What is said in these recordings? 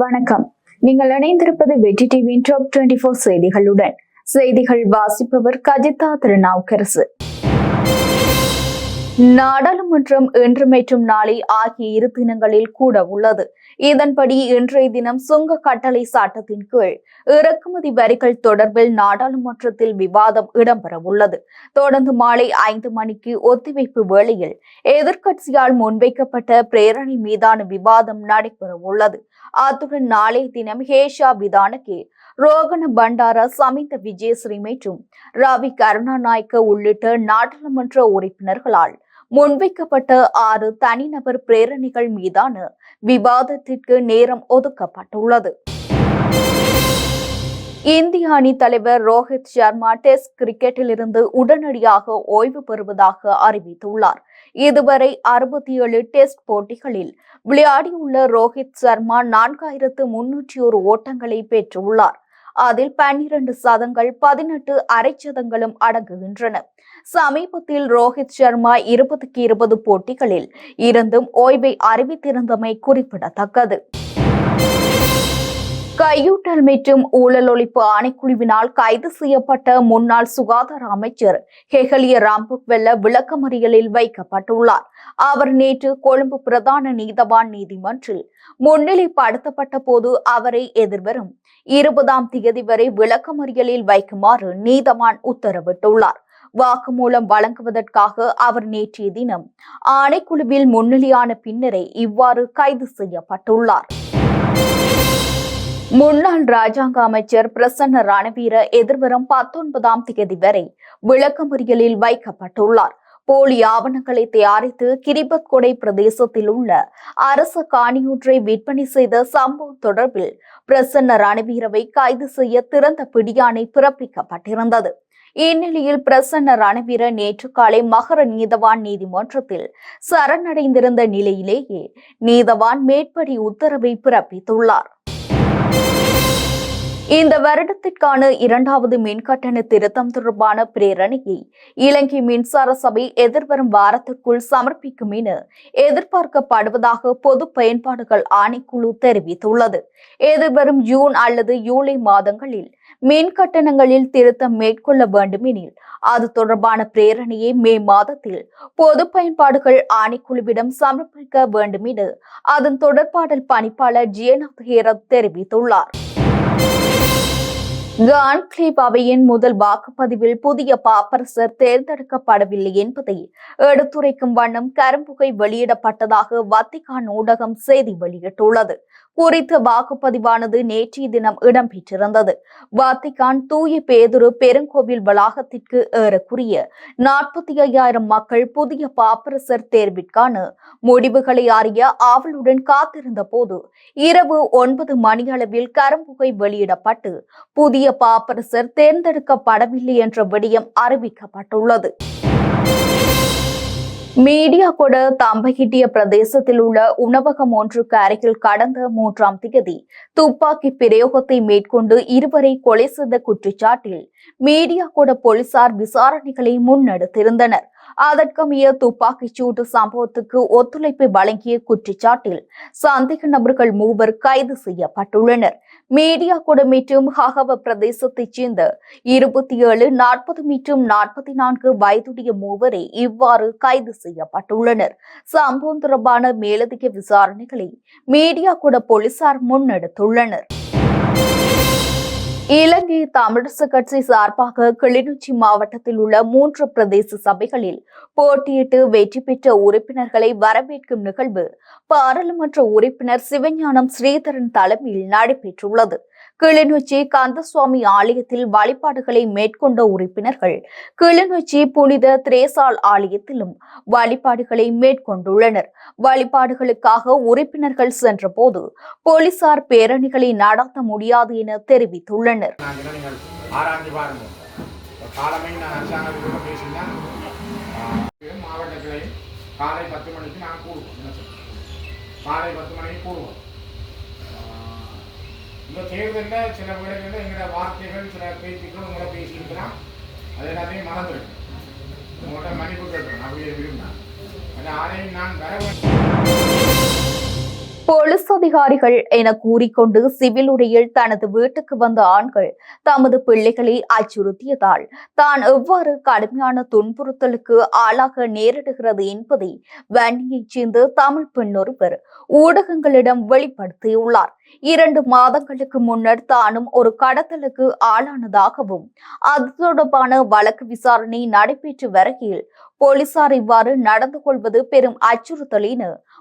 வணக்கம். நீங்கள் இணைந்திருப்பது வெற்றி டிவியின் டாப் டுவெண்டி ஃபோர் செய்திகளுடன். செய்திகள் வாசிப்பவர் கஜிதா திருநாவுக்கரசு. நாடாளுமன்றம் இன்று மற்றும் நாளை ஆகிய இரு தினங்களில் கூட உள்ளது. இதன்படி இன்றைய தினம் சுங்க கட்டளை சாட்டத்தின் கீழ் இறக்குமதி வரிகள் தொடர்பில் நாடாளுமன்றத்தில் விவாதம் இடம்பெற உள்ளது தொடர்ந்து மாலை ஐந்து மணிக்கு ஒத்திவைப்பு வேளையில் எதிர்க்கட்சியால் முன்வைக்கப்பட்ட பிரேரணை மீதான விவாதம் நடைபெற உள்ளது அத்துடன் நாளை தினம் ஹேஷா விதானகே ரோகண பண்டாரா சமிந்த விஜயஸ்ரீ மற்றும் ரவி கருணாநாயக்க உள்ளிட்ட நாடாளுமன்ற உறுப்பினர்களால் முன்வைக்கப்பட்ட ஆறு தனிநபர் பிரேரணிகள் மீதான விவாதத்திற்கு நேரம் ஒதுக்கப்பட்டுள்ளது. இந்திய அணி தலைவர் ரோஹித் சர்மா டெஸ்ட் கிரிக்கெட்டில் இருந்து உடனடியாக ஓய்வு பெறுவதாக அறிவித்துள்ளார். இதுவரை அறுபத்தி ஏழு டெஸ்ட் போட்டிகளில் விளையாடியுள்ள ரோஹித் சர்மா நான்காயிரத்து முன்னூற்றி ஒரு ஓட்டங்களை பெற்றுள்ளார். அதில் பன்னிரண்டு சதங்கள் பதினெட்டு அரை சதங்களும் அடங்குகின்றன. சமீபத்தில் ரோஹித் சர்மா இருபதுக்கு இருபது போட்டிகளில் இருந்தும் ஓய்வை அறிவித்திருந்தமை குறிப்பிடத்தக்கது. கையூட்டல் மற்றும் ஊழல் ஒழிப்பு ஆணைக்குழுவினால் கைது செய்யப்பட்ட முன்னாள் சுகாதார அமைச்சர் ஹெகலிய ராம்புக்வெல்ல விளக்கமறியலில் வைக்கப்பட்டுள்ளார். அவர் நேற்று கொழும்பு பிரதான நீதவான் நீதிமன்றில் முன்னிலைப்படுத்தப்பட்ட போது அவரை எதிர்வரும் இருபதாம் தேதி வரை விளக்கமறியலில் வைக்குமாறு நீதவான் உத்தரவிட்டுள்ளார். வாக்குமூலம் வழங்குவதற்காக அவர் நேற்றைய தினம் ஆணைக்குழுவில் முன்னிலையான பின்னரே இவ்வாறு கைது செய்யப்பட்டுள்ளார். முன்னாள் ராஜாங்க அமைச்சர் பிரசன்ன ரணவீர எதிர்வரும் பத்தொன்பதாம் தேதி வரை விளக்கமறியலில் வைக்கப்பட்டுள்ளார். போலி ஆவணங்களை தயாரித்து கிரிபத் கொடை பிரதேசத்தில் உள்ள அரச காணியொன்றை விற்பனை செய்த சம்பவம் தொடர்பில் பிரசன்ன ரணவீரவை கைது செய்ய திறந்த பிடியாணை பிறப்பிக்கப்பட்டிருந்தது. இந்நிலையில் பிரசன்ன ரணவீர நேற்று காலை மகர நீதவான் நீதிமன்றத்தில் சரணடைந்திருந்த நிலையிலேயே நீதவான் மேற்படி உத்தரவை பிறப்பித்துள்ளார். இந்த வருடத்திற்கான இரண்டாவது மின்கட்டண திருத்தம் தொடர்பான பிரேரணையை இலங்கை மின்சார சபை எதிர்வரும் வாரத்திற்குள் சமர்ப்பிக்கும் என எதிர்பார்க்கப்படுவதாக பொது பயன்பாடுகள் ஆணைக்குழு தெரிவித்துள்ளது. எதிர்வரும் ஜூன் அல்லது ஜூலை மாதங்களில் மின் கட்டணங்களில் திருத்தம் மேற்கொள்ள வேண்டுமெனில் அது தொடர்பான பிரேரணையை மே மாதத்தில் பொது பயன்பாடுகள் ஆணைக்குழுவிடம் சமர்ப்பிக்க வேண்டும் என அதன் தொடர்பாடல் பணிப்பாளர் ஜியநாத் ஹேரத் தெரிவித்துள்ளார். கான்கிளேவ் அவையின் முதல் வாக்குப்பதிவில் புதிய பாப்பரசர் தேர்ந்தெடுக்கப்படவில்லை என்பதை எடுத்துரைக்கும் வண்ணம் கரும்புகை வெளியிடப்பட்டதாக வத்திகான் ஊடகம் செய்தி வெளியிட்டுள்ளது. குறித்த வாக்குப்பதிவானது நேற்றைய தினம் இடம்பெற்றிருந்தது. வாத்திகான் தூய பேதுரு பெருங்கோவில் வளாகத்திற்கு ஏறக்குரிய நாற்பத்தி ஐயாயிரம் மக்கள் புதிய பாப்பரசர் தேர்விற்கான முடிவுகளை அறிய ஆவலுடன் காத்திருந்த போது இரவு ஒன்பது மணியளவில் கரும்புகை வெளியிடப்பட்டு புதிய பாப்பரசர் தேர்ந்தெடுக்கப்படவில்லை என்ற விடயம் அறிவிக்கப்பட்டுள்ளது. மீடியா கொட தம்பகிட்டிய பிரதேசத்தில் உள்ள உணவகம் ஒன்றுக்கு அருகில் கடந்த மூன்றாம் தேதி துப்பாக்கி பிரயோகத்தை மேற்கொண்டு இருவரை கொலை செய்த குற்றச்சாட்டில் மீடியா கொட போலீசார் விசாரணைகளை முன்னெடுத்திருந்தனர். அதற்கமைய துப்பாக்கிச் சூட்டு சம்பவத்துக்கு ஒத்துழைப்பை வழங்கிய குற்றச்சாட்டில் சந்தேக நபர்கள் மூவர் கைது செய்யப்பட்டுள்ளனர். மீடியா கூட மற்றும் ஹகவ பிரதேசத்தைச் சேர்ந்த இருபத்தி ஏழு நாற்பது மீட்டும் நாற்பத்தி நான்கு வயதுடைய மூவரே இவ்வாறு கைது செய்யப்பட்டுள்ளனர். சம்பவம் தொடர்பான மேலதிக விசாரணைகளை மீடியா கூட போலீசார் முன்னெடுத்துள்ளனர். இலங்கை தமிழரசு கட்சி சார்பாக கிளிநொச்சி மாவட்டத்தில் உள்ள மூன்று பிரதேச சபைகளில் போட்டியிட்டு வெற்றி பெற்ற உறுப்பினர்களை வரவேற்கும் நிகழ்வு பாராளுமன்ற உறுப்பினர் சிவஞானம் ஸ்ரீதரன் தலைமையில் நடைபெற்றுள்ளது. கிளிநொச்சி கந்தசுவாமி ஆலயத்தில் வழிபாடுகளை மேற்கொண்ட உறுப்பினர்கள் கிளிநொச்சி புனித திரேசால் ஆலயத்திலும் வழிபாடுகளை மேற்கொண்டுள்ளனர். வழிபாடுகளுக்காக உறுப்பினர்கள் சென்றபோது போலீசார் பேரணிகளை நடத்த முடியாது என தெரிவித்துள்ளனர். மாவட்ட கிளை காலை பத்து மணிக்கு நாங்கள் கூடுவோம். காலை பத்து மணிக்கு கூடுவோம். இப்போ தேர்தலில் சில வேளைகளில் எங்களோட வார்த்தைகள் சில பேச்சுக்கள் உங்களை பேசியிருக்கிறான். அது எல்லாத்தையும் மறந்துருக்கு உங்கள்கிட்ட மன்னிப்பு கேட்டுறேன் அப்படியே விரும்பினா அந்த ஆலயம் நான் வர போலீஸ் அதிகாரிகள் என கூறிக்கொண்டு சிவில் உடையில் தனது வீட்டுக்கு வந்த ஆண்கள் தமது பிள்ளைகளை அச்சுறுத்தியதால் தான் எவ்வாறு கடுமையான துன்புறுத்தலுக்கு ஆளாக நேரிடுகிறது என்பதை வன்னியைச் சேர்ந்த தமிழ் பெண் ஒருவர் ஊடகங்களிடம் வெளிப்படுத்தியுள்ளார். இரண்டு மாதங்களுக்கு முன்னர் தானும் ஒரு கடத்தலுக்கு ஆளானதாகவும் அது தொடர்பான வழக்கு விசாரணை நடைபெற்று வருகையில் போலீசார் இவ்வாறு நடந்து கொள்வது பெரும் அச்சுறுத்தல்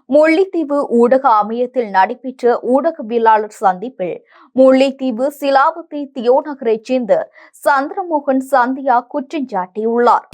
முல்லைத்தீவு ஊடக அமையத்தில் நடைபெற்ற ஊடகவியலாளர் சந்திப்பில் முல்லைத்தீவு சிலாபத்தை தியோ நகரைச் சேர்ந்த சந்திரமோகன் சந்தியா குற்றம் சாட்டியுள்ளார்.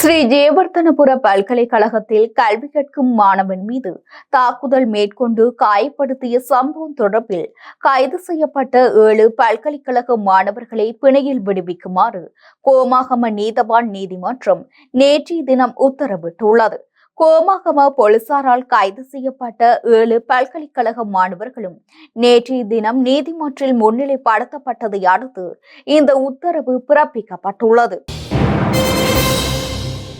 ஸ்ரீ ஜெயவர்தனபுர பல்கலைக்கழகத்தில் கல்வி கற்கும் மாணவன் மீது தாக்குதல் மேற்கொண்டு காயப்படுத்திய சம்பவம் தொடர்பில் கைது செய்யப்பட்ட ஏழு பல்கலைக்கழக மாணவர்களை பிணையில் விடுவிக்குமாறு கோமாகம நீதவான் நீதிமன்றம் நேற்றைய தினம் உத்தரவிட்டுள்ளது. கோமாகம போலீசாரால் கைது செய்யப்பட்ட ஏழு பல்கலைக்கழக மாணவர்களும் நேற்றைய தினம் நீதிமன்றில் முன்னிலைப்படுத்தப்பட்டதை அடுத்து இந்த உத்தரவு பிறப்பிக்கப்பட்டுள்ளது.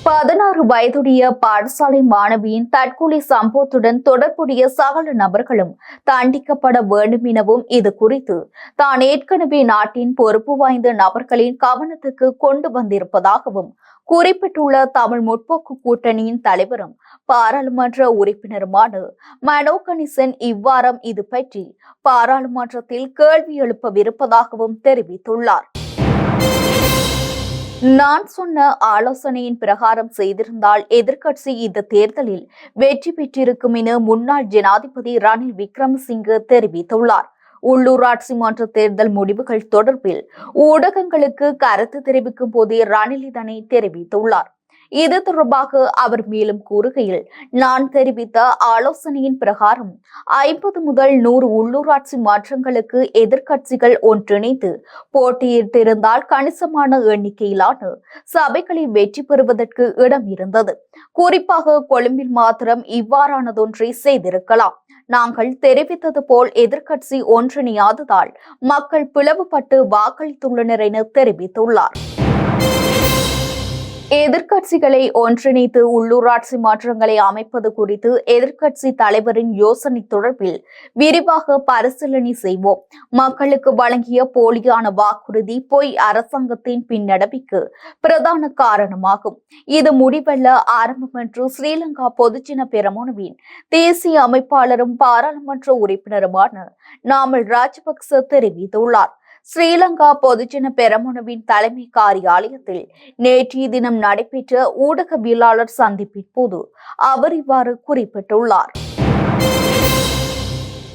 பதினாறு வயதுடைய பாடசாலை மாணவியின் தற்கொலை சம்பவத்துடன் தொடர்புடைய சகல நபர்களும் தண்டிக்கப்பட வேண்டும் எனவும் இது குறித்து தான் ஏற்கனவே நாட்டின் பொறுப்பு வாய்ந்த நபர்களின் கவனத்துக்கு கொண்டு வந்திருப்பதாகவும் குறிப்பிட்டுள்ள தமிழ் முற்போக்கு கூட்டணியின் தலைவரும் பாராளுமன்ற உறுப்பினருமான மனோ கணேசன் இவ்வாரம் இது பற்றி பாராளுமன்றத்தில் கேள்வி எழுப்பவிருப்பதாகவும் தெரிவித்துள்ளார். நான் சொன்ன ஆலோசனையின் பிரகாரம் செய்திருந்தால் எதிர்க்கட்சி இந்த தேர்தலில் வெற்றி பெற்றிருக்கும் என முன்னாள் ஜனாதிபதி ரணில் விக்ரமசிங்கே தெரிவித்துள்ளார். உள்ளூராட்சி மன்ற தேர்தல் முடிவுகள் தொடர்பில் ஊடகங்களுக்கு கருத்து தெரிவிக்கும் போதே ரணில் இதனை தெரிவித்துள்ளார். இது தொடர்பாக அவர் மேலும் கூறுகையில் நான் தெரிவித்த ஆலோசனையின் பிரகாரம் ஐம்பது முதல் நூறு உள்ளூராட்சி மாற்றங்களுக்கு எதிர்க்கட்சிகள் ஒன்றிணைந்து போட்டியிட்டிருந்தால் கணிசமான எண்ணிக்கையிலான சபைகளை வெற்றி பெறுவதற்கு இடம் இருந்தது. குறிப்பாக கொழும்பில் மாத்திரம் இவ்வாறானதொன்றை செய்திருக்கலாம். நாங்கள் தெரிவித்தது போல் எதிர்க்கட்சி ஒன்றிணையாததால் மக்கள் பிளவுபட்டு வாக்களித்துள்ளனர் என தெரிவித்துள்ளார். எதிர்க்கட்சிகளை ஒன்றிணைத்து உள்ளூராட்சி மாற்றங்களை அமைப்பது குறித்து எதிர்க்கட்சி தலைவரின் யோசனை தொடர்பில் விரிவாக பரிசீலனை செய்வோம். மக்களுக்கு வழங்கிய போலியான வாக்குறுதி பொய் அரசாங்கத்தின் பின்னடைவுக்கு பிரதான காரணமாகும். இது முடிவல்ல ஆரம்பம் என்று ஸ்ரீலங்கா பொதுஜன பெரமுனவின் தேசிய அமைப்பாளரும் பாராளுமன்ற உறுப்பினருமான நாமல் ராஜபக்ச தெரிவித்துள்ளார். ஸ்ரீலங்கா பொதுஜன பெரமுனவின் தலைமை காரியாலயத்தில் நேற்றைய தினம் நடைபெற்ற ஊடகவியலாளர் சந்திப்பின் போது அவர் இவ்வாறு குறிப்பிட்டுள்ளார்.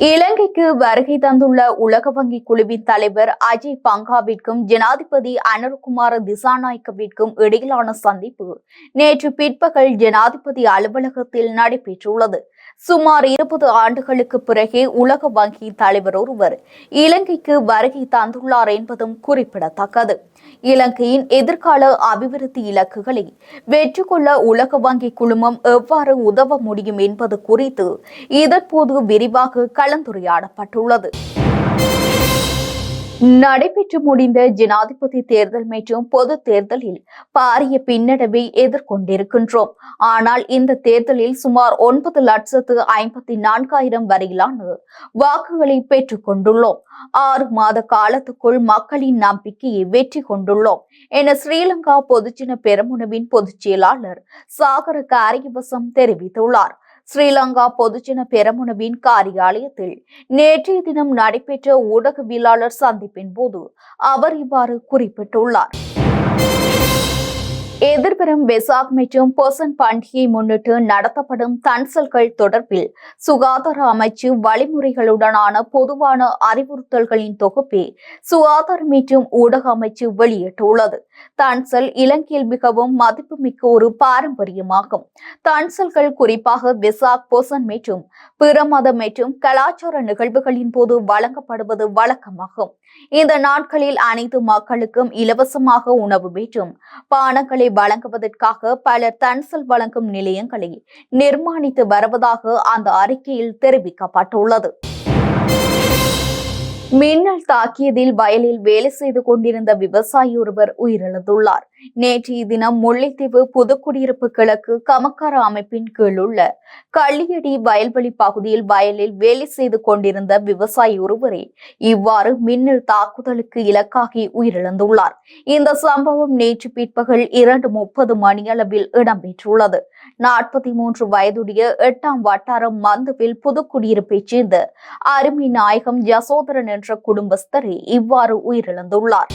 இலங்கைக்கு வருகை தந்துள்ள உலக வங்கி குழுவின் தலைவர் அஜய் பங்காவிற்கும் ஜனாதிபதி அனுர்குமார திசாநாயக்கவிற்கும் இடையிலான சந்திப்பு நேற்று பிற்பகல் ஜனாதிபதி அலுவலகத்தில் நடைபெற்றுள்ளது. சுமார் இருபது ஆண்டுகளுக்கு பிறகே உலக வங்கி தலைவர் ஒருவர் இலங்கைக்கு வருகை தந்துள்ளார் என்பதும் குறிப்பிடத்தக்கது. இலங்கையின் எதிர்கால அபிவிருத்தி இலக்குகளை வெற்றி கொள்ள உலக வங்கி குழுமம் எவ்வாறு உதவ முடியும் என்பது குறித்து இதன்போது விரிவாக கலந்துரையாடப்பட்டுள்ளது. நடைபெற்று முடிந்த ஜனாதிபதி தேர்தல் மற்றும் பொது தேர்தலில் பாரிய பின்னடைவை எதிர்கொண்டிருக்கின்றோம். ஆனால் இந்த தேர்தலில் சுமார் ஒன்பது லட்சத்து ஐம்பத்தி நான்காயிரம் வரையிலான வாக்குகளை பெற்றுக் கொண்டுள்ளோம். ஆறு மாத காலத்துக்குள் மக்களின் நம்பிக்கையை வெற்றி கொண்டுள்ளோம் என ஸ்ரீலங்கா பொதுஜன பெரமுனவின் பொதுச் செயலாளர் சாகர காரியவசம் தெரிவித்துள்ளார். ஸ்ரீலங்கா பொதுஜன பெரமுனவின் காரியாலயத்தில் நேற்றைய தினம் நடைபெற்ற ஊடகவியலாளர் சந்திப்பின் போது அவர் இவ்வாறு குறிப்பிட்டுள்ளார். எதிர்வரும் வெசாக் மற்றும் பொசன் பண்டிகையை முன்னிட்டு நடத்தப்படும் தன்சல்கள் தொடர்பில் சுகாதார அமைச்சு வழிமுறைகளுடனான பொதுவான அறிவுறுத்தல்களின் தொகுப்பை சுகாதார மற்றும் ஊடக அமைச்சு வெளியிட்டுள்ளது. தன்சல் இலங்கையில் மிகவும் மதிப்புமிக்க ஒரு பாரம்பரியமாகும். தன்சல்கள் குறிப்பாக வெசாக் பொசன் மற்றும் பிற மதம் மற்றும் கலாச்சார நிகழ்வுகளின் போது வழங்கப்படுவது வழக்கமாகும். இந்த நாட்களில் அனைத்து மக்களுக்கும் இலவசமாக உணவு மற்றும் பானங்களை வழங்குவதற்காக பலர் தன்சல் வழங்கும் நிலையங்களை நிர்மாணித்து வருவதாக அந்த அறிக்கையில் தெரிவிக்கப்பட்டுள்ளது. மின்னல் தாக்கியதில் வயலில் வேலை செய்து கொண்டிருந்த விவசாயி ஒருவர் உயிரிழந்துள்ளார். நேற்றைய தினம் முல்லைத்தீவு புதுக்குடியிருப்பு கிழக்கு கமக்கார அமைப்பின் கீழ் உள்ள கள்ளியடி வயல்வெளி பகுதியில் வயலில் வேலை செய்து கொண்டிருந்த விவசாயி ஒருவரே இவ்வாறு மின்னல் தாக்குதலுக்கு இலக்காகி உயிரிழந்துள்ளார். இந்த சம்பவம் நேற்று பிற்பகல் இரண்டு முப்பது மணியளவில் இடம்பெற்றுள்ளது. நாற்பத்தி மூன்று வயதுடைய எட்டாம் வட்டாரம் மந்துவில் புதுக்குடியிருப்பைச் சேர்ந்த அருமை நாயகம் யசோதரன் என்ற குடும்பஸ்தரே இவ்வாறு உயிரிழந்துள்ளார்.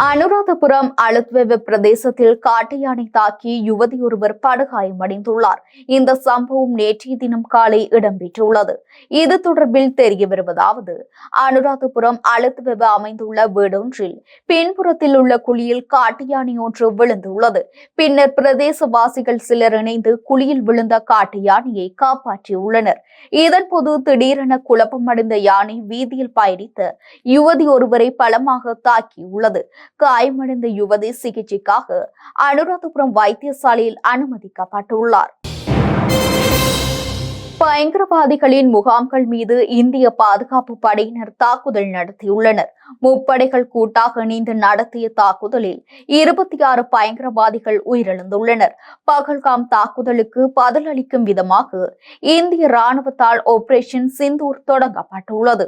அனுராதபுரம் அழுத்வெவ பிரதேசத்தில் காட்டு யானை தாக்கி யுவதி ஒருவர் படுகாயமடைந்துள்ளார் இந்த சம்பவம் நேற்றைய தினம் காலை இடம்பெற்றுள்ளது இது தொடர்பில் தெரிய வருவதாவது அனுராதபுரம் அழுத்வெவ அமைந்துள்ள வீடொன்றில் பின்புறத்தில் உள்ள குழியில் காட்டு யானை ஒன்று விழுந்துள்ளது. பின்னர் பிரதேசவாசிகள் சிலர் இணைந்து குழியில் விழுந்த காட்டு யானையை காப்பாற்றியுள்ளனர். இதன்போது திடீரென குழப்பமடைந்த யானை வீதியில் பயணித்த யுவதி ஒருவரை பலமாக தாக்கியுள்ளது. காயமடைந்த யுவதி சிகிச்சைக்காக அனுராதபுரம் வைத்தியசாலையில் அனுமதிக்கப்பட்டுள்ளார். பயங்கரவாதிகளின் முகாம்கள் மீது இந்திய பாதுகாப்பு படையினர் தாக்குதல் நடத்தியுள்ளனர். முப்படைகள் கூட்டாக இணைந்து நடத்திய தாக்குதலில் இருபத்தி ஆறு பயங்கரவாதிகள் உயிரிழந்துள்ளனர். பகல்காம் தாக்குதலுக்கு பதிலளிக்கும் விதமாக இந்திய ராணுவத்தால் ஆபரேஷன் சிந்தூர் தொடங்கப்பட்டுள்ளது.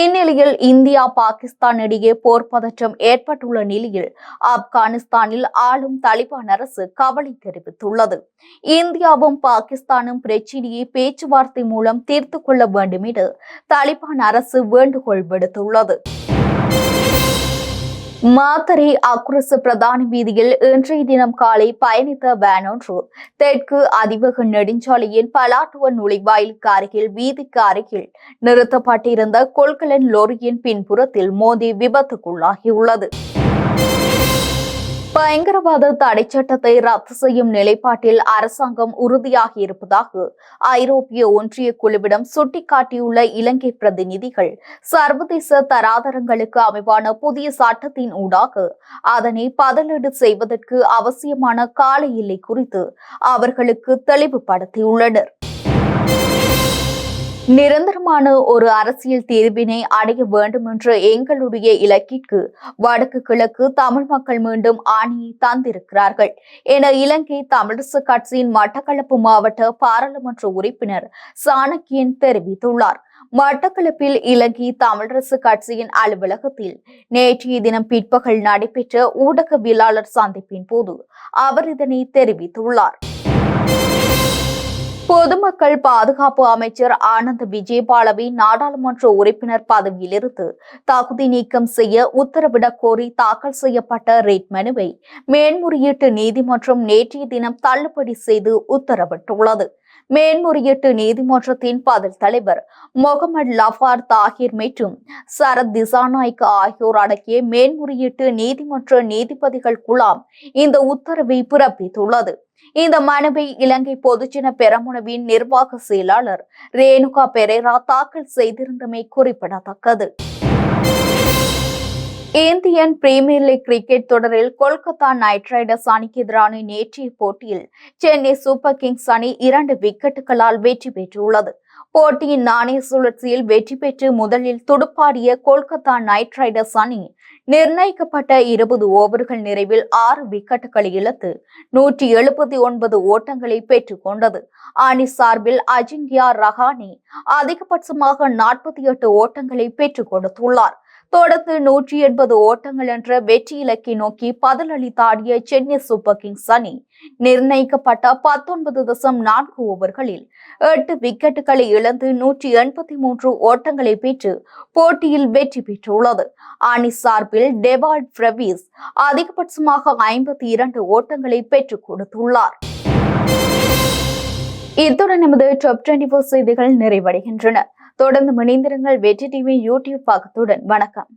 இந்நிலையில் இந்தியா பாகிஸ்தான் இடையே போர் பதற்றம் ஏற்பட்டுள்ள நிலையில் ஆப்கானிஸ்தானில் ஆளும் தலிபான் அரசு கவலை தெரிவித்துள்ளது. இந்தியாவும் பாகிஸ்தானும் பிரச்சினையை பேச்சு பேச்சுவார்த்தை மூலம் தீர்த்து கொள்ள வேண்டும் என தாலிபான் அரசு வேண்டுகோள் விடுத்துள்ளது. மாத்தரை அக்குரசு பிரதான வீதியில் இன்றைய தினம் காலை பயணித்த வேன் ஒன்று தெற்கு அதிவேக நெடுஞ்சாலையின் பலாட்டுவ நுழைவாயிலுக்கு அருகில் வீதிக்கு அருகில் நிறுத்தப்பட்டிருந்த கொள்கலன் லோரியின் பின்புறத்தில் மோதி விபத்துக்குள்ளாகியுள்ளது. பயங்கரவாத தடை சட்டத்தை ரத்து செய்யும் நிலைப்பாட்டில் அரசாங்கம் உறுதியாகி இருப்பதாக ஐரோப்பிய ஒன்றிய குழுவிடம் சுட்டிக்காட்டியுள்ள இலங்கை பிரதிநிதிகள் சர்வதேச தராதரங்களுக்கு அமைவான புதிய சட்டத்தின் ஊடாக அதனை பதிலீடு செய்வதற்கு அவசியமான கால எல்லை குறித்து அவர்களுக்கு தெளிவுபடுத்தியுள்ளனர். நிரந்தரமான ஒரு அரசியல் தீர்வினை அடைய வேண்டும் என்ற எங்களுடைய இலக்கிற்கு வடக்கு கிழக்கு தமிழ் மக்கள் மீண்டும் ஆணையை தந்திருக்கிறார்கள். என இலங்கை தமிழரசு கட்சியின் மட்டக்களப்பு மாவட்ட பாராளுமன்ற உறுப்பினர் சாணக்கியன் தெரிவித்துள்ளார். மட்டக்களப்பில் இலங்கை தமிழரசு கட்சியின் அலுவலகத்தில் நேற்றைய தினம் பிற்பகல் நடைபெற்ற ஊடகவியலாளர் சந்திப்பின் போது அவர் இதனை தெரிவித்துள்ளார். பொதுமக்கள் பாதுகாப்பு அமைச்சர் ஆனந்த் விஜயபாலவை நாடாளுமன்ற உறுப்பினர் பதவியிலிருந்து தகுதி நீக்கம் செய்ய உத்தரவிடக் கோரி தாக்கல் செய்யப்பட்ட ரிட் மனுவை மேன்முறையீட்டு நீதிமன்றம் நேற்றைய தினம் தள்ளுபடி செய்து உத்தரவிட்டுள்ளது. மேன்முறையீட்டு நீதிமன்றத்தின் பதில் தலைவர் முகமது லஃபார் தாகிர் மற்றும் சரத் திசாநாய்க்கு ஆகியோர் அடக்கிய மேன்முறையீட்டு நீதிமன்ற நீதிபதிகள் குழாம் இந்த உத்தரவை பிறப்பித்துள்ளது. இந்த மனுவை இலங்கை பொதுஜன பெரமுனவின் நிர்வாக செயலாளர் ரேணுகா பெரேரா தாக்கல் செய்திருந்தமை குறிப்பிடத்தக்கது. இந்தியன் பிரீமியர் லீக் கிரிக்கெட் தொடரில் கொல்கத்தா நைட் ரைடர்ஸ் அணிக்கு எதிரான நேற்றைய போட்டியில் சென்னை சூப்பர் கிங்ஸ் அணி இரண்டு விக்கெட்டுகளால் வெற்றி பெற்றுள்ளது. போட்டியின் நாணய சுழற்சியில் வெற்றி பெற்று முதலில் துடுப்பாடிய கொல்கத்தா நைட் ரைடர்ஸ் அணி நிர்ணயிக்கப்பட்ட இருபது ஓவர்கள் நிறைவில் ஆறு விக்கெட்டுகளை இழந்து நூற்றி எழுபத்தி ஒன்பது ஓட்டங்களை பெற்றுக் கொண்டது. அணி சார்பில் அஜிங்கியா ரஹானி அதிகபட்சமாக நாற்பத்தி எட்டு ஓட்டங்களை பெற்றுக் கொடுத்துள்ளார். தொடர்ந்து நூற்றி எண்பது ஓட்டங்கள் என்ற வெற்றி இலக்கை நோக்கி பதிலளித்தாடிய சென்னை சூப்பர் கிங்ஸ் அணி நிர்ணயிக்கப்பட்ட பத்தொன்பது தசம் நான்கு ஓவர்களில் எட்டு விக்கெட்டுகளை இழந்து நூற்றி எண்பத்தி மூன்று ஓட்டங்களை பெற்று போட்டியில் வெற்றி பெற்றுள்ளது. அணி சார்பில் டெவால்ட் பிரவிஸ் அதிகபட்சமாக ஐம்பத்தி இரண்டு ஓட்டங்களை பெற்றுக் கொடுத்துள்ளார். இத்துடன் நமது டாப் டுவெண்டி செய்திகள் நிறைவடைகின்றன. தொடர்ந்து இணைந்திருங்கள் வெற்றி டிவி யூடியூப் பக்கத்துடன் வணக்கம்.